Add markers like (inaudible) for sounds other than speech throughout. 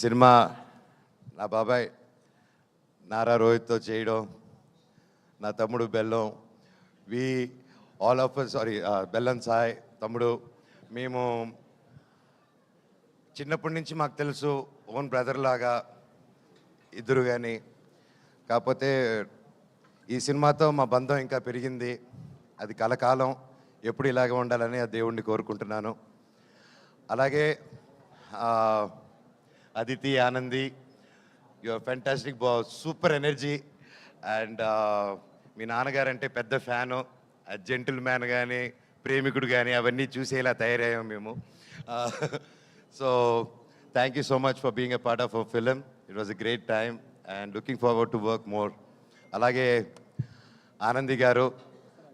Cinema నా బాబాయ్ నారా రోహిత్తో చేయడం నా తమ్ముడు బెల్లం వి ఆల్ ఆఫ్ సారీ బెల్లం సాయ్ తమ్ముడు మేము చిన్నప్పటి నుంచి మాకు తెలుసు ఓన్ బ్రదర్ లాగా ఇద్దరు కానీ కాకపోతే ఈ సినిమాతో మా బంధం ఇంకా పెరిగింది. అది కలకాలం ఎప్పుడు ఇలాగే ఉండాలని ఆ దేవుణ్ణి కోరుకుంటున్నాను. అలాగే అదితి ఆనంది యువర్ ఫెంటాస్టిక్ బా సూపర్ ఎనర్జీ అండ్ మీ నాన్నగారు అంటే పెద్ద ఫ్యాను జెంటిల్ మ్యాన్ కానీ ప్రేమికుడు కానీ అవన్నీ చూసేలా తయారయ్యాం మేము. So thank you so much for being a part of our film it was a great time and looking forward to work more అలాగే ఆనంది గారు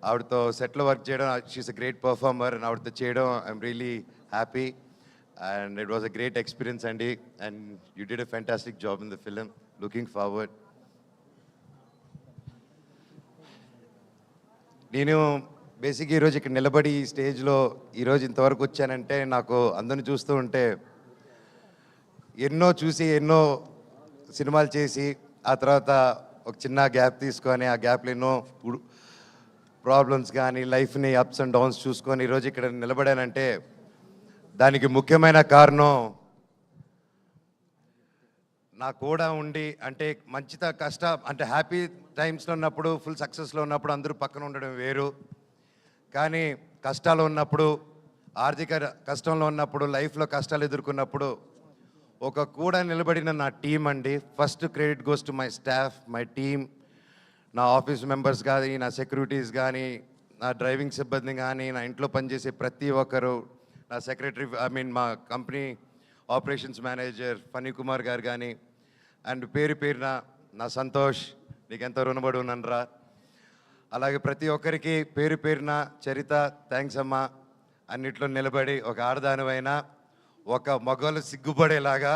ఆవిడతో సెట్లో వర్క్ చేయడం she's a great performer and ఆవిడతో చేయడం I'm really happy and it was a great experience అండి and you did a fantastic job in the film looking forward నేను బేసిక్గా ఈరోజు ఇక్కడ నిలబడి ఈ స్టేజ్లో ఈరోజు ఇంతవరకు వచ్చానంటే నాకు అందరిని చూస్తూ ఉంటే ఎన్నో చూసి ఎన్నో సినిమాలు చేసి ఆ తర్వాత ఒక చిన్న గ్యాప్ తీసుకొని ఆ గ్యాప్లో ఎన్నో ప్రాబ్లమ్స్ కానీ లైఫ్ని అప్స్ అండ్ డౌన్స్ చూసుకొని ఈరోజు ఇక్కడ నిలబడానంటే దానికి ముఖ్యమైన కారణం నా కూడా ఉండి అంటే మంచిత కష్ట అంటే హ్యాపీ టైమ్స్లో ఉన్నప్పుడు ఫుల్ సక్సెస్లో ఉన్నప్పుడు అందరూ పక్కన ఉండడం వేరు. కానీ కష్టాలు ఉన్నప్పుడు ఆర్థిక కష్టంలో ఉన్నప్పుడు లైఫ్లో కష్టాలు ఎదుర్కొన్నప్పుడు ఒక కూడా నిలబడిన నా టీం అండి. First credit goes to my staff my team. నా ఆఫీస్ మెంబర్స్ కానీ నా సెక్యూరిటీస్ కానీ నా డ్రైవింగ్ సిబ్బంది కానీ నా ఇంట్లో పనిచేసే ప్రతి ఒక్కరు నా సెక్రటరీ ఐ మీన్ మా company operations manager Phani Kumar గారు కానీ అండ్ పేరు పేరున నా సంతోష్ నీకెంతో రుణపడి ఉన్నానరా అలాగే ప్రతి ఒక్కరికి పేరు పేరున చరిత థ్యాంక్స్ అమ్మా. అన్నిట్లో నిలబడి ఒక ఆడదానివైనా ఒక మగవాళ్ళు సిగ్గుపడేలాగా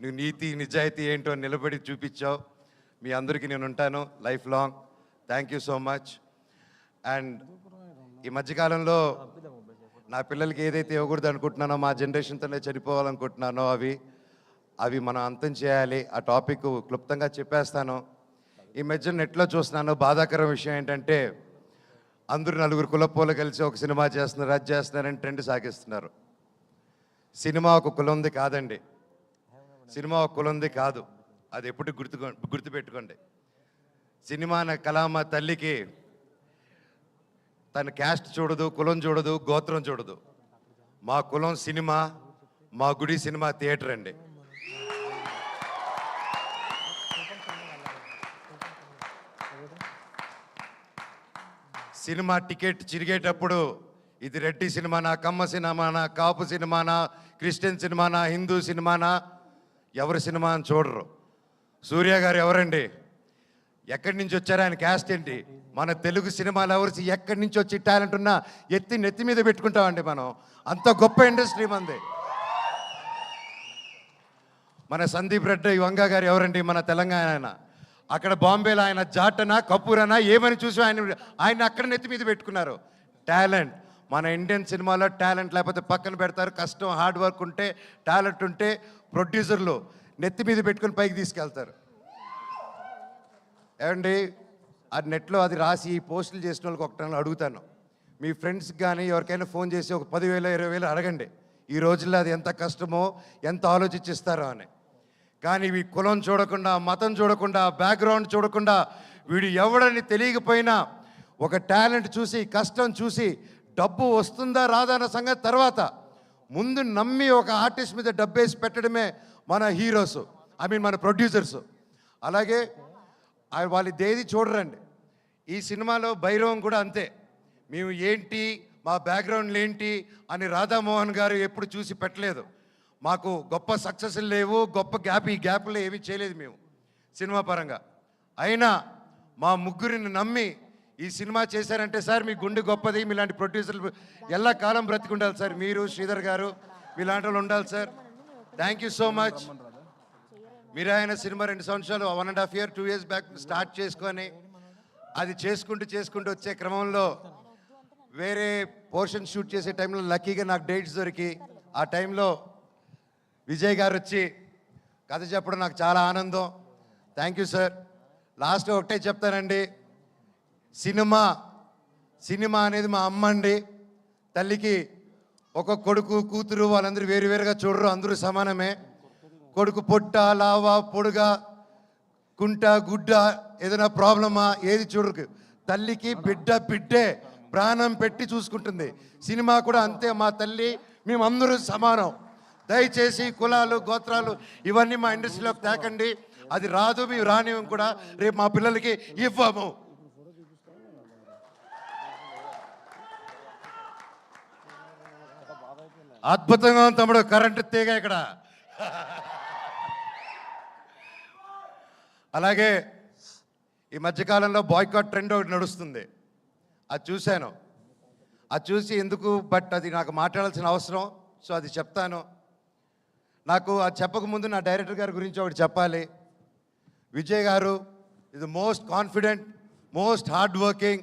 నువ్వు నీతి నిజాయితీ ఏంటో నిలబడి చూపించావు. మీ అందరికీ నేను ఉంటాను lifelong. Thank you so much. And ఈ మధ్యకాలంలో నా పిల్లలకి ఏదైతే ఇవ్వకూడదు అనుకుంటున్నానో మా జనరేషన్తోనే చనిపోవాలనుకుంటున్నానో అవి అవి మనం అంతం చేయాలి. ఆ టాపిక్ క్లుప్తంగా చెప్పేస్తాను. ఈ మధ్య నెట్లో చూస్తున్నాను బాధాకర విషయం ఏంటంటే అందరూ నలుగురు కులపోలు కలిసి ఒక సినిమా చేస్తున్నారు అది చేస్తున్నారని ట్రెండ్ సాగిస్తున్నారు. సినిమా ఒక కులంది కాదండి. సినిమా ఒక కులంది కాదు. అది ఎప్పుడు గుర్తు గుర్తుపెట్టుకోండి. సినిమా అనే కళామ తల్లికి తన క్యాస్ట్ చూడదు కులం చూడదు గోత్రం చూడదు. మా కులం సినిమా మా గుడి సినిమా థియేటర్ అండి. సినిమా టికెట్ చిరిగేటప్పుడు ఇది రెడ్డి సినిమానా కమ్మ సినిమానా కాపు సినిమానా క్రిస్టియన్ సినిమానా హిందూ సినిమానా ఎవరి సినిమా అని చూడరు. సూర్య గారు ఎవరండి? ఎక్కడి నుంచి వచ్చారు ఆయన క్యాస్ట్ ఏంటి? మన తెలుగు సినిమా లవర్స్ ఎక్కడి నుంచి వచ్చి టాలెంట్ ఉన్నా ఎత్తి నెత్తి మీద పెట్టుకుంటామండి మనం. అంత గొప్ప ఇండస్ట్రీ మంది. మన సందీప్ రెడ్డి వంగ గారు ఎవరండి? మన తెలంగాణ ఆయన అక్కడ బాంబేలో ఆయన జాటనా కపూరనా ఏమని చూసి ఆయన ఆయన అక్కడ నెత్తి మీద పెట్టుకున్నారు. టాలెంట్ మన ఇండియన్ సినిమాలో టాలెంట్ లేకపోతే పక్కన పెడతారు. కష్టం హార్డ్ వర్క్ ఉంటే టాలెంట్ ఉంటే ప్రొడ్యూసర్లు నెత్తి మీద పెట్టుకుని పైకి తీసుకెళ్తారు. ఏమండి? ఆ నెట్లో అది రాసి పోస్టులు చేసిన వాళ్ళకి ఒకటి అడుగుతాను. మీ ఫ్రెండ్స్కి కానీ ఎవరికైనా ఫోన్ చేసి ఒక పదివేలు ఇరవై వేలు అడగండి. ఈ రోజుల్లో అది ఎంత కష్టమో ఎంత ఆలోచించిస్తారో అని. కానీ ఈ కులం చూడకుండా మతం చూడకుండా బ్యాక్గ్రౌండ్ చూడకుండా వీడు ఎవడని తెలియకపోయినా ఒక టాలెంట్ చూసి కష్టం చూసి డబ్బు వస్తుందా రాదా అన్న సంగతి తర్వాత ముందు నమ్మి ఒక ఆర్టిస్ట్ మీద డబ్బేసి పెట్టడమే మన హీరోస్ ఐ మీన్ మన ప్రొడ్యూసర్స్ అలాగే వాళ్ళు దేది చూడరండి. ఈ సినిమాలో భైరవం కూడా అంతే. మేము ఏంటి మా బ్యాక్గ్రౌండ్లు ఏంటి అని రాధామోహన్ గారు ఎప్పుడు చూసి పెట్టలేదు. మాకు గొప్ప సక్సెస్ లేవు గొప్ప గ్యాప్ ఈ గ్యాప్లో ఏమీ చేయలేదు మేము సినిమా పరంగా. అయినా మా ముగ్గురిని నమ్మి ఈ సినిమా చేశారంటే సార్ మీ గుండె గొప్పది మీలాంటి ప్రొడ్యూసర్లు ఎలా కాలం బ్రతికుండాలి సార్. మీరు శ్రీధర్ గారు మీలాంటి వాళ్ళు ఉండాలి sir. Thank you so much మీరు ఆయన సినిమా రెండు సంవత్సరాలు one and half year two years back start చేసుకొని అది చేసుకుంటూ చేసుకుంటూ వచ్చే క్రమంలో వేరే పోర్షన్ షూట్ చేసే టైంలో లక్కీగా నాకు డేట్స్ దొరికి ఆ టైంలో విజయ్ గారు వచ్చి కథ చెప్పడం నాకు చాలా ఆనందం. థ్యాంక్ యూ సార్ లాస్ట్ ఒకటే చెప్తానండి. సినిమా సినిమా అనేది మా అమ్మ అండి. తల్లికి ఒక కొడుకు కూతురు వాళ్ళందరూ వేరువేరుగా చూడరు అందరూ సమానమే. కొడుకు పొట్ట లావా పొడుగా కుంట గుడ్డ ఏదైనా ప్రాబ్లమా? ఏది చూడరు తల్లికి బిడ్డ బిడ్డే ప్రాణం పెట్టి చూసుకుంటుంది. సినిమా కూడా అంతే మా తల్లి మేమందరూ సమానం. దయచేసి కులాలు గోత్రాలు ఇవన్నీ మా ఇండస్ట్రీలోకి తేకండి. అది రాదు మేము రానివ్వం కూడా. రేపు మా పిల్లలకి ఇవ్వము. అద్భుతంగా ఉంది తమ్ముడు. కరెంటు తీగ ఇక్కడ. (laughs) అలాగే ఈ మధ్యకాలంలో బాయ్కాట్ ట్రెండ్ ఒకటి నడుస్తుంది. అది చూశాను. అది చూసి ఎందుకు బట్ అది నాకు మాట్లాడాల్సిన అవసరం సో అది చెప్తాను. నాకు అది చెప్పకముందు నా డైరెక్టర్ గారి గురించి ఒకటి చెప్పాలి. విజయ్ గారు ఇది most confident most hard working